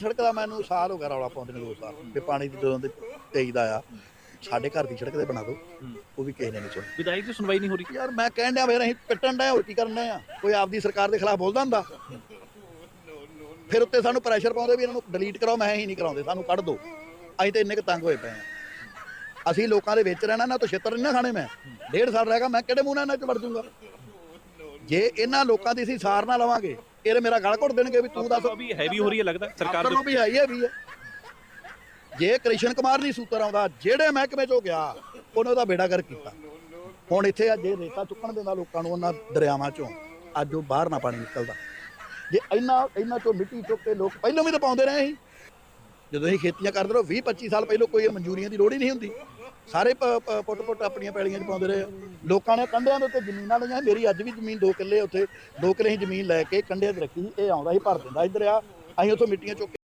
ਸੜਕ ਦਾ ਮੈਨੂੰ ਸਾਲ ਹੋ ਗਿਆ ਰੌਲਾ ਪਾਉਂਦੇ ਨੇ ਦੋ ਸਾਲ ਤੇ ਪਾਣੀ ਦੀ ਜਦੋਂ ਦੇ 23 ਦਾ ਆ ਸਾਡੇ ਘਰ ਦੀ ਸੜਕ ਤੇ ਬਣਾ ਦਿਓ ਉਹ ਵੀ ਕਿਸੇ ਨੇ ਨਹੀਂ ਸੁਣੀ ਵਿਧਾਇਕ ਦੀ ਸੁਣਵਾਈ ਨਹੀਂ ਹੋ ਰਹੀ। ਯਾਰ ਮੈਂ ਕਹਿਣ ਡਿਆ ਫਿਰ ਅਸੀਂ ਕੱਟਣ ਡਿਆ ਹੋਰ ਕੀ ਕਰਨ ਡਿਆ ਆ? ਕੋਈ ਆਪਦੀ ਸਰਕਾਰ ਦੇ ਖਿਲਾਫ ਬੋਲਦਾ ਹੁੰਦਾ? ਫਿਰ ਉੱਤੇ ਸਾਨੂੰ ਪ੍ਰੈਸ਼ਰ ਪਾਉਂਦੇ ਵੀ ਇਹਨਾਂ ਨੂੰ ਡਿਲੀਟ ਕਰਾਓ ਮੈਂ ਹੀ ਨਹੀਂ ਕਰਾਉਂਦੇ ਸਾਨੂੰ ਕੱਢ ਦਿਓ ਅਸੀਂ ਤੇ ਇੰਨੇ ਕੁ ਤੰਗ ਹੋਏ ਪਏ ਆ। ਅਸੀਂ ਲੋਕਾਂ ਦੇ ਵਿੱਚ ਰਹਿਣਾ ਨਾ ਤਾਂ ਛਿੱਤਰ ਨਹੀਂ ਨਾ ਖਾਣੇ ਮੈਂ। ਡੇਢ ਸਾਲ ਰਹਿ ਗਿਆ ਮੈਂ ਕਿਹੜੇ ਮੂੰਹ ਨਾਲ ਇਹਨਾਂ ਚ ਵੜ ਜਾਊਂਗਾ ਜੇ ਇਹਨਾਂ ਲੋਕਾਂ ਦੀ ਅਸੀਂ ਸਾਰ ਨਾ ਲਵਾਂਗੇ ਇਹ ਮੇਰਾ ਗਲ ਘੁੱਟ ਦੇਣਗੇ ਵੀ ਤੂੰ ਦੱਸ। ਉਹ ਵੀ ਹੈਵੀ ਹੋ ਰਹੀ ਹੈ ਲੱਗਦਾ ਸਰਕਾਰ ਦੇ ਨੂੰ ਵੀ ਹੈ ਹੀ ਹੈ ਵੀ ਹੈ। ਜੇ ਕ੍ਰਿਸ਼ਨ ਕੁਮਾਰ ਨਹੀਂ ਸੂਤਰ ਆਉਂਦਾ ਜਿਹੜੇ ਮਹਿਕਮੇ ਚੋਂ ਗਿਆ ਉਹਨੇ ਉਹਦਾ ਬੇੜਾ ਕਰ ਕੀਤਾ। ਹੁਣ ਇੱਥੇ ਆ ਜੇ ਰੇਤਾ ਚੁੱਕਣ ਦਿੰਦਾ ਲੋਕਾਂ ਨੂੰ ਉਹਨਾਂ ਦਰਿਆਵਾਂ ਚੋਂ ਅੱਜ ਉਹ ਬਾਹਰ ਨਾ ਪਾਣੀ ਨਿਕਲਦਾ। ਜੇ ਇੰਨਾ ਇੰਨਾ ਚੋਂ ਮਿੱਟੀ ਚੁੱਕ ਕੇ ਲੋਕ ਪਹਿਲਾਂ ਵੀ ਤਾਂ ਪਾਉਂਦੇ ਰਹੇ ਸੀ। ਜਦੋਂ ਅਸੀਂ ਖੇਤੀਆਂ ਕਰਦੇ ਰਹੋ 20 25 ਸਾਲ ਪਹਿਲਾਂ ਕੋਈ ਮਨਜ਼ੂਰੀਆਂ ਦੀ ਲੋੜ ਹੀ ਨਹੀਂ ਹੁੰਦੀ। ਸਾਰੇ ਪ- ਪੁੱਟ ਪੁੱਟ ਆਪਣੀਆਂ ਪੈਲੀਆਂ 'ਚ ਪਾਉਂਦੇ ਰਹੇ ਆ। ਲੋਕਾਂ ਨੇ ਕੰਢਿਆਂ ਦੇ ਉੱਤੇ ਜ਼ਮੀਨਾਂ ਲਈਆਂ ਮੇਰੀ ਅੱਜ ਵੀ ਜ਼ਮੀਨ ਦੋ ਕਿੱਲੇ ਉੱਥੇ। ਦੋ ਕਿੱਲੇ ਹੀ ਜ਼ਮੀਨ ਲੈ ਕੇ ਕੰਢਿਆਂ 'ਤੇ ਰੱਖੀ ਇਹ ਆਉਂਦਾ ਸੀ, ਭਰ ਦਿੰਦਾ ਇੱਧਰ ਆ ਅਸੀਂ ਉੱਥੋਂ ਮਿੱਟੀਆਂ ਚੁੱਕ ਕੇ